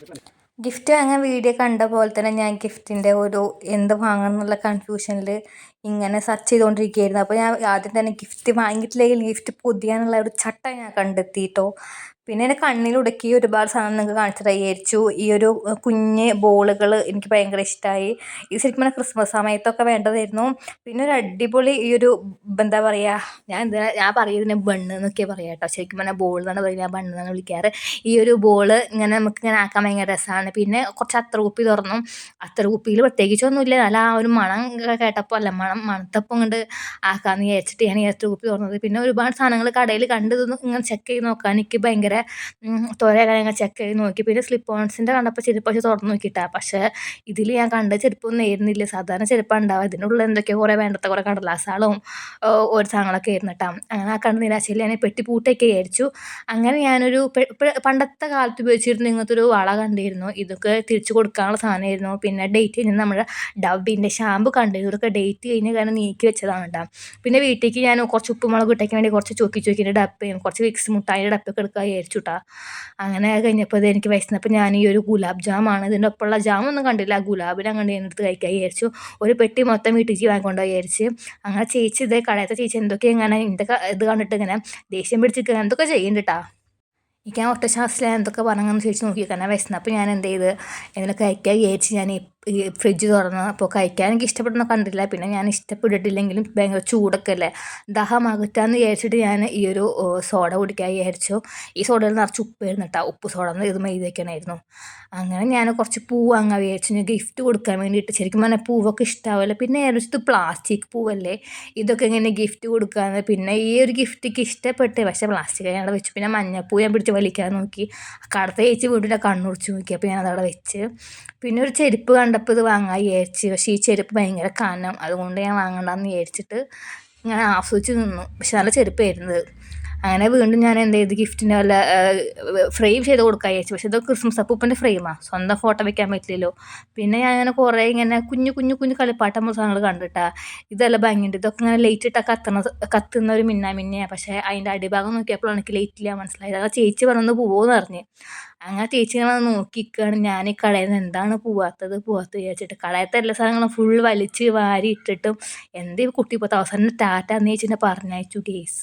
Gracias. Gift വാങ്ങാൻ video കണ്ട പോലെ തന്നെ ഞാൻ ഗിഫ്റ്റിന്റെ ഒരു എന്ത് വാങ്ങണം എന്നുള്ള കൺഫ്യൂഷനിൽ ഇങ്ങനെ സെർച്ച് ചെയ്തുകൊണ്ടിരിക്കുകയായിരുന്നു അപ്പോൾ ഞാൻ ആദ്യം തന്നെ ഗിഫ്റ്റ് വാങ്ങിയിട്ടില്ലെങ്കിൽ ഗിഫ്റ്റ് പുതിയാനുള്ള ഒരു ചട്ട ഞാൻ കണ്ടെത്തിയിട്ടോ പിന്നെ എന്റെ കണ്ണിലുടക്കി ഒരുപാട് സാധനം നിങ്ങൾക്ക് കാണിച്ചു വിചാരിച്ചു. ഈ ഒരു കുഞ്ഞ് ബോളുകൾ എനിക്ക് ഭയങ്കര ഇഷ്ടമായി ഇത് ശരിക്കും ക്രിസ്മസ് സമയത്തൊക്കെ വേണ്ടതായിരുന്നു. പിന്നെ ഒരു അടിപൊളി ഈ ഒരു എന്താ പറയുക ഞാൻ എന്താ ഞാൻ പറയുന്നതിനെ ബണ്ണ് എന്നൊക്കെ പറയാം കേട്ടോ. ശരിക്കും പറഞ്ഞാൽ ബോൾ എന്നാണ് പറയുന്നത് ഞാൻ ബണ്ണ് എന്നാണ് വിളിക്കാറ്. ഈ ഒരു ബോൾ ഇങ്ങനെ നമുക്ക് ഇങ്ങനെ ആക്കാൻ ഭയങ്കര രസമാണ് പിന്നെ കുറച്ച് അത്ര കുപ്പി തുറന്നു. അത്ര കുപ്പിയിൽ പ്രത്യേകിച്ചൊന്നുമില്ല നല്ല ആ ഒരു മണം കേട്ടപ്പോൾ അല്ല മണം മണത്തപ്പം കൊണ്ട് ആക്കാമെന്ന് വിചാരിച്ചിട്ട് ഞാൻ ഈ കുപ്പി തുറന്നത്. പിന്നെ ഒരുപാട് സാധനങ്ങൾ കടയിൽ കണ്ടതൊന്നും ഇങ്ങനെ ചെക്ക് ചെയ്ത് നോക്കാൻ എനിക്ക് ഭയങ്കര ത്വര കാര്യങ്ങൾ ചെക്ക് ചെയ്ത് നോക്കി. പിന്നെ സ്ലിപ്പ് ഓൺസിന്റെ കണ്ടപ്പോൾ ചെരുപ്പ് പക്ഷെ തുറന്ന് നോക്കിയിട്ടാ. പക്ഷേ ഇതിൽ ഞാൻ കണ്ട ചെരുപ്പൊന്നും ഏരുന്നില്ല സാധാരണ ചെരുപ്പാണ് ഉണ്ടാവുക. ഇതിനുള്ള എന്തൊക്കെയോ കുറേ വേണ്ടത്ത കുറേ കടലാസാളും ഒരു സാധനങ്ങളൊക്കെ ആയിരുന്നു കേട്ടോ അങ്ങനെ ആ കണ്ട നിരാശയിൽ ഞാൻ പെട്ടി പൂട്ടൊക്കെ വിചാരിച്ചു അങ്ങനെ ഞാനൊരു പണ്ടത്തെ കാലത്ത് ഉപയോഗിച്ചിരുന്ന ഇങ്ങനത്തെ ഒരു വള കണ്ടിരുന്നു. ഇതൊക്കെ തിരിച്ചു കൊടുക്കാനുള്ള സാധനമായിരുന്നു. പിന്നെ ഡേറ്റ് കഴിഞ്ഞ് നമ്മുടെ ഡബിന്റെ ഷാമ്പു കണ്ടിരുന്നു ഇതൊക്കെ ഡേറ്റ് കഴിഞ്ഞ് കാരണം നീക്കി വെച്ചതാണ് കേട്ടോ പിന്നെ വീട്ടിലേക്ക് ഞാൻ കുറച്ച് ഉപ്പുമുളക് ഇട്ടയ്ക്ക് വേണ്ടി കുറച്ച് ചോക്കി ചോക്കിന്റെ ഡപ്പയും കുറച്ച് വിക്സ് മുട്ടായി ഡപ്പൊക്കെ എടുക്കാൻ വിചാരിച്ചു കേട്ടോ അങ്ങനെ കഴിഞ്ഞപ്പോൾ ഇത് എനിക്ക് വയസ്സിനപ്പോൾ ഞാൻ ഈ ഒരു ഗുലാബ് ജാമാണ് ഇതിന്റെ ഒപ്പമുള്ള ജാമൊന്നും കണ്ടില്ല. ഗുലാബിനെ കണ്ട് ഞാൻ എടുത്ത് കഴിക്കാൻ വിചാരിച്ചു. ഒരു പെട്ടി മൊത്തം വീട്ടിലേക്ക് വാങ്ങിക്കൊണ്ട് വിചാരിച്ച്. അങ്ങനെ ചേച്ചി ഇത് കടയത്തെ ചേച്ചി എന്തൊക്കെ ഇങ്ങനെ എന്റെ ഇത് കണ്ടിട്ട് ഇങ്ങനെ ദേഷ്യം പിടിച്ചിട്ട് എന്തൊക്കെ ചെയ്യുന്നുണ്ട് എനിക്ക് ആ ഒറ്റശ്വാസത്തിൽ എന്തൊക്കെ പറഞ്ഞെന്ന് ചോദിച്ച് നോക്കി കാരണം വിശന്നപ്പോൾ ഞാൻ എന്ത് ചെയ്ത്? എന്തെങ്കിലും കഴിക്കാൻ വിചാരിച്ച് ഞാൻ ഈ ഫ്രിഡ്ജ് തുറന്ന് അപ്പോൾ കഴിക്കാൻ എനിക്ക് ഇഷ്ടപ്പെടുന്ന കണ്ടില്ല പിന്നെ ഞാൻ ഇഷ്ടപ്പെട്ടിട്ടില്ലെങ്കിലും ഭയങ്കര ചൂടൊക്കെ അല്ലേ? ദഹം അകറ്റാന്ന് വിചാരിച്ചിട്ട് ഞാൻ ഈ ഒരു സോഡ കുടിക്കാൻ വിചാരിച്ചു. ഈ സോഡയിൽ നിറച്ച് ഉപ്പായിരുന്നു കേട്ടോ ഉപ്പ് സോഡ എന്ന് ഇത് മെയ്തൊക്കെയായിരുന്നു അങ്ങനെ ഞാൻ കുറച്ച് പൂ വാങ്ങാൻ വിചാരിച്ചു. ഞാൻ ഗിഫ്റ്റ് കൊടുക്കാൻ വേണ്ടിയിട്ട്. ശരിക്കും പറഞ്ഞാൽ പൂവൊക്കെ ഇഷ്ടാവില്ല പിന്നെ ഏറെ പ്ലാസ്റ്റിക് പൂവല്ലേ? ഇതൊക്കെ ഇങ്ങനെ ഗിഫ്റ്റ് കൊടുക്കാന്ന്. പിന്നെ ഈ ഒരു ഗിഫ്റ്റിക്ക് ഇഷ്ടപ്പെട്ട്. പക്ഷേ പ്ലാസ്റ്റിക് ഞാൻ അവിടെ വെച്ചു. പിന്നെ മഞ്ഞപ്പൂ ഞാൻ പിടിച്ച് വലിക്കാൻ നോക്കി. കടത്ത ചേച്ചി വീട്ടിന്റെ കണ്ണുറിച്ച് നോക്കി. അപ്പോൾ ഞാൻ അതവിടെ വെച്ച്. പിന്നെ ഒരു ചെരുപ്പ് കണ്ടപ്പോൾ ഇത് വാങ്ങാൻ വിചാരിച്ച്. പക്ഷേ ഈ ചെരുപ്പ് ഭയങ്കര കനം. അതുകൊണ്ട് ഞാൻ വാങ്ങണ്ടെന്ന് വിചാരിച്ചിട്ട് ഇങ്ങനെ ആസ്വദിച്ച് നിന്നു. പക്ഷെ നല്ല ചെരുപ്പായിരുന്നത് അങ്ങനെ വീണ്ടും ഞാൻ എന്ത് ചെയ്ത്? ഗിഫ്റ്റിന്റെ വല്ല ഫ്രെയിം ചെയ്ത് കൊടുക്കാൻ വിചാരിച്ചു. പക്ഷേ ഇത് ക്രിസ്മസ് അപ്പൂപ്പന്റെ ഫ്രെയിമാണ് സ്വന്തം ഫോട്ടോ വെക്കാൻ പറ്റില്ലല്ലോ. പിന്നെ ഞാൻ അങ്ങനെ കുറേ ഇങ്ങനെ കുഞ്ഞു കുഞ്ഞു കുഞ്ഞു കളിപ്പാട്ടം സാധനങ്ങൾ കണ്ടിട്ടാ. ഇതെല്ലാം ഭംഗിയുണ്ട്. ഇതൊക്കെ ഇങ്ങനെ ലൈറ്റ് ഇട്ടാൽ കത്തുന്ന കത്തുന്ന ഒരു മിന്നാ മിന്നയാണ് പക്ഷേ അതിന്റെ അടിഭാഗം നോക്കിയപ്പോൾ എനിക്ക് ലൈറ്റ് ഇല്ല മനസ്സിലായത്. അത് ചേച്ചി പറഞ്ഞു പോവോന്ന് പറഞ്ഞ് അങ്ങനെ ചേച്ചി ഇങ്ങനെ നോക്കിക്കാണ് ഞാൻ ഈ കടയിൽ നിന്ന് എന്താണ് പോവാത്തത് പോവാത്തത് വിചാരിച്ചിട്ട്. കടയത്തെ എല്ലാ സാധനങ്ങളും ഫുൾ വലിച്ച് വാരി ഇട്ടിട്ടും എന്തേ കുട്ടി പോകാത്ത അവസാനം ടാറ്റ എന്ന് ചേച്ചിനെ പറഞ്ഞയച്ചു ഗേസ്